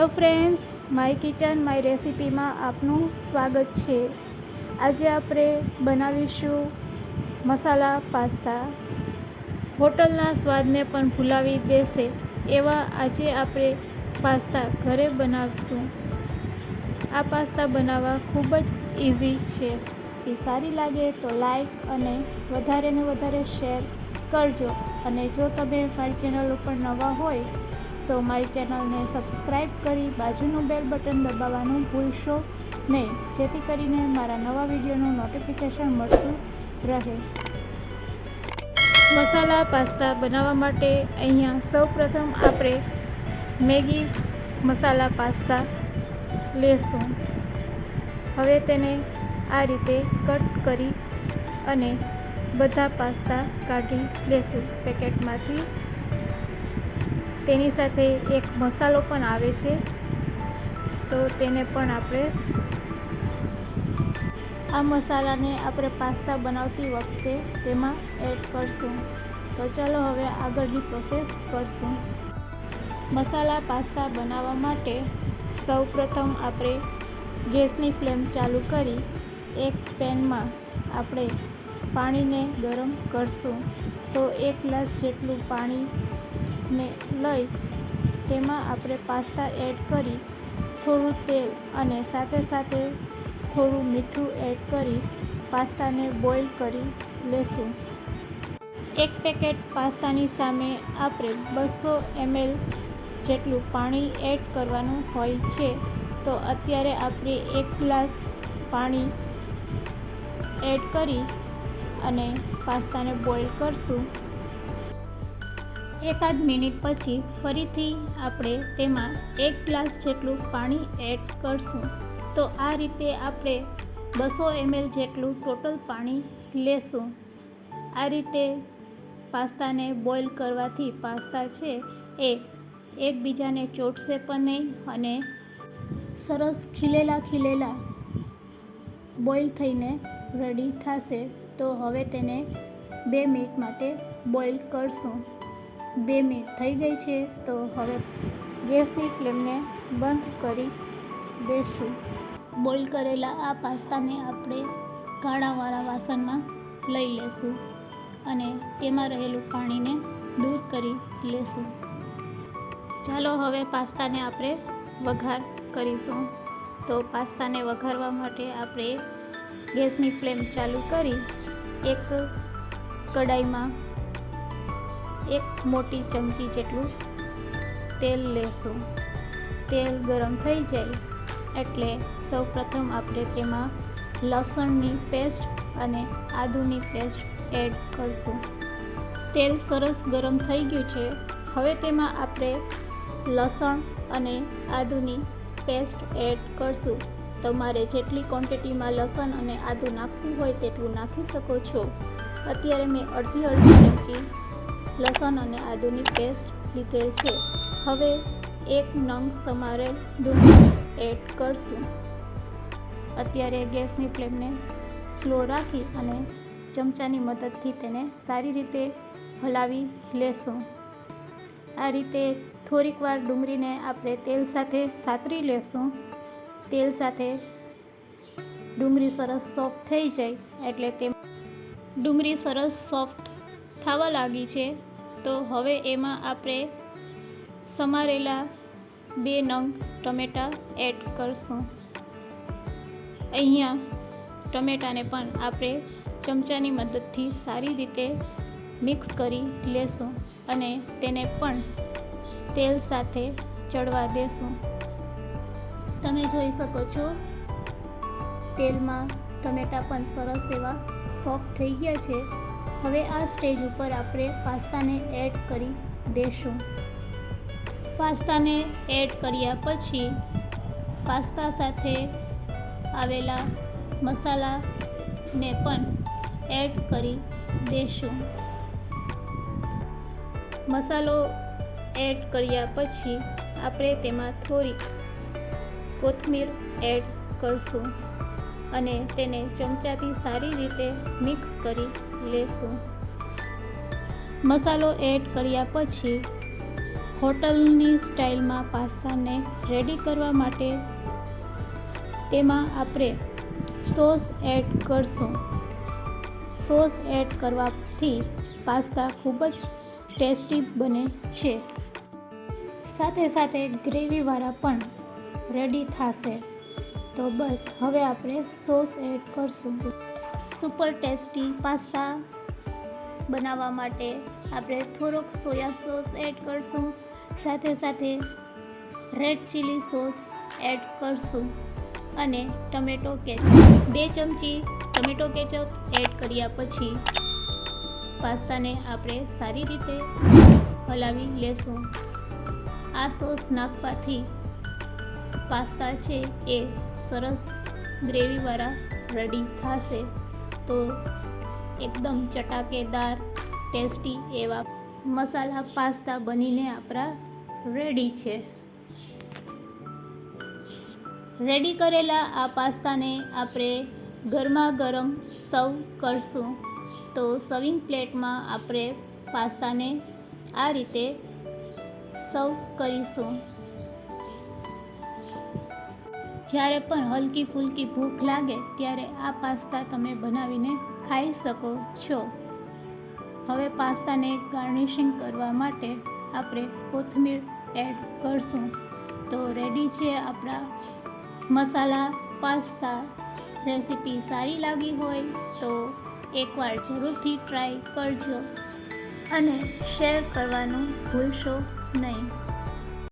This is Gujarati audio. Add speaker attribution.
Speaker 1: Hello friends, my kitchen, my રેસિપીમાં આપનું સ્વાગત છે. આજે આપણે બનાવીશું મસાલા પાસ્તા. હોટલના સ્વાદને પણ ભૂલાવી દેશે એવા આજે આપણે પાસ્તા ઘરે બનાવીશું. આ પાસ્તા બનાવવા ખૂબ જ ઇઝી છે. એ સારી લાગે તો લાઈક અને વધારે ને વધારે શેર કરજો. અને જો તમે મારી ચેનલ ઉપર નવા હોય તો મારી ચેનલને સબસ્ક્રાઈબ કરી બાજુનું બેલ બટન દબાવવાનું ભૂલશો નહીં. જેથી કરીને મારા નવા વિડીયોનું નોટિફિકેશન મળતું રહે. મસાલા, પાસ્તા બનાવવા માટે અહીંયા સૌપ્રથમ આપણે મેગી, મસાલા, પાસ્તા લેશું. હવે તેને આ રીતે કટ કરી અને બધા પાસ્તા કાઢી લેશું પેકેટમાંથી. તેની સાથે એક મસાલો પણ આવે છે. તો તેને પણ આપણે આ મસાલાને આપણે પાસ્તા બનાવતી વખતે તેમાં એડ કરશું. તો ચાલો હવે આગળની પ્રોસેસ કરશું. મસાલા પાસ્તા બનાવવા માટે સૌપ્રથમ આપણે ગેસની ફ્લેમ ચાલુ કરી એક પેનમાં આપણે પાણીને ગરમ કરશું. તો એક ગ્લાસ જેટલું પાણીને લઈ તેમાં આપણે પાસ્તા એડ કરી થોડું તેલ અને સાથે સાથે થોડું મીઠું એડ કરી પાસ્તાને બોઇલ કરી લેશું. એક પેકેટ પાસ્તાની સામે આપણે બસો એમએલ જેટલું પાણી એડ કરવાનું હોય છે, તો અત્યારે આપણે એક ગ્લાસ પાણી એડ કરી અને પાસ્તાને બોઇલ કરશું. એકાદ મિનિટ પછી ફરીથી આપણે તેમાં એક ગ્લાસ જેટલું પાણી એડ કરશું. તો આ રીતે આપણે બસો એમએલ જેટલું ટોટલ પાણી લેશું. આ રીતે પાસ્તાને બોઇલ કરવાથી પાસ્તા છે એ એકબીજાને ચોટશે પણ નહીં અને સરસ ખીલેલા ખીલેલા બોઇલ થઈને રેડી થશે. તો હવે તેને બે મિનિટ માટે બોઇલ કરશું. બે મિનિટ થઈ ગઈ છે, તો હવે ગેસની ફ્લેમને બંધ કરી દઈશું બોઇલ કરેલા આ પાસ્તાને આપણે કાણાવાળા વાસણમાં લઈ લેશું અને તેમાં રહેલું પાણીને દૂર કરી લેશું. ચાલો હવે પાસ્તાને આપણે વઘાર કરીશું. તો પાસ્તાને વઘારવા માટે આપણે ગેસની ફ્લેમ ચાલુ કરી એક કડાઈમાં એક મોટી ચમચી જેટલું તેલ લેશું. તેલ ગરમ થઈ જાય એટલે સૌપ્રથમ આપણે તેમાં લસણની પેસ્ટ અને આદુની પેસ્ટ એડ કરશું. તેલ સરસ ગરમ થઈ ગયું છે. હવે તેમાં આપણે લસણ અને આદુની પેસ્ટ એડ કરશું. તમારે જેટલી ક્વોન્ટિટીમાં લસણ અને આદું નાખવું હોય તેટલું નાખી શકો છો. અત્યારે મેં અડધી અડધી ચમચી લસણ અને આદુની પેસ્ટ લીધેલ છે. હવે એક નંગ સમારેલ ડુંગળી એડ કરશું. અત્યારે ગેસની ફ્લેમને સ્લો રાખી અને ચમચાની મદદથી તેને સારી રીતે હલાવી લેશું. આ રીતે થોડીક વાર ડુંગળીને આપણે તેલ સાથે સાતરી લેશું. તેલ સાથે ડુંગળી સરસ સોફ્ટ થઈ જાય એટલે તે ડુંગળી સરસ સોફ્ટ થવા લાગી છે. તો હવે એમાં આપણે સમારેલા બે નંગ ટમેટાં એડ કરશું. અહીંયા ટમેટાને પણ આપણે ચમચાની મદદથી સારી રીતે મિક્સ કરી લેશું અને તેને પણ તેલ સાથે ચડવા દેશું. તમે જોઈ શકો છો, તેલમાં ટમેટાં પણ સરસ એવા સોફ્ટ થઈ ગયા છે. હવે આ સ્ટેજ ઉપર આપણે પાસ્તાને એડ કરી દેશું. પાસ્તાને એડ કર્યા પછી પાસ્તા સાથે આવેલા મસાલાને પણ એડ કરી દેશું. મસાલો એડ કર્યા પછી આપણે તેમાં થોડીક કોથમીર એડ કરશું અને તેને ચમચાથી સારી રીતે મિક્સ કરી લેશું. મસાલો એડ કર્યા પછી હોટલની સ્ટાઇલમાં પાસ્તાને રેડી કરવા માટે તેમાં આપણે સોસ એડ કરશું. સોસ એડ કરવાથી પાસ્તા ખૂબ જ ટેસ્ટી બને છે. સાથે સાથે ગ્રેવીવાળા પણ રેડી થશે. તો બસ, હવે આપણે સોસ એડ કરશું. સુપર ટેસ્ટી પાસ્તા બનાવવા માટે આપણે થોડોક સોયા સોસ એડ કરશું. સાથે સાથે રેડ ચીલી સોસ એડ કરશું. અને ટમેટો કેચઅપ. બે ચમચી ટમેટો કેચઅપ એડ કર્યા પછી પાસ્તાને આપણે સારી રીતે હલાવી લેશું. આ સોસ નાખવાથી પાસ્તા છે એ સરસ ગ્રેવીવાળા રેડી થશે. તો એકદમ ચટાકેદાર, ટેસ્ટી એવા મસાલા, પાસ્તા બનીને આપણા રેડી છે. રેડી કરેલા આ પાસ્તાને આપણે ગરમા ગરમ સર્વ કરશું. તો સર્વિંગ પ્લેટમાં આપણે પાસ્તાને આ રીતે સર્વ કરીશું. જ્યારે પણ હલકી ફૂલકી ભૂખ લાગે ત્યારે આ પાસ્તા તમે બનાવીને ખાઈ શકો છો. હવે પાસ્તાને ગાર્નિશિંગ કરવા માટે આપણે કોથમીર એડ કરશું. તો રેડી છે આપણા મસાલા પાસ્તા. રેસીપી સારી લાગી હોય તો એકવાર જરૂરથી ટ્રાય કરજો અને શેર કરવાનું ભૂલશો નહીં.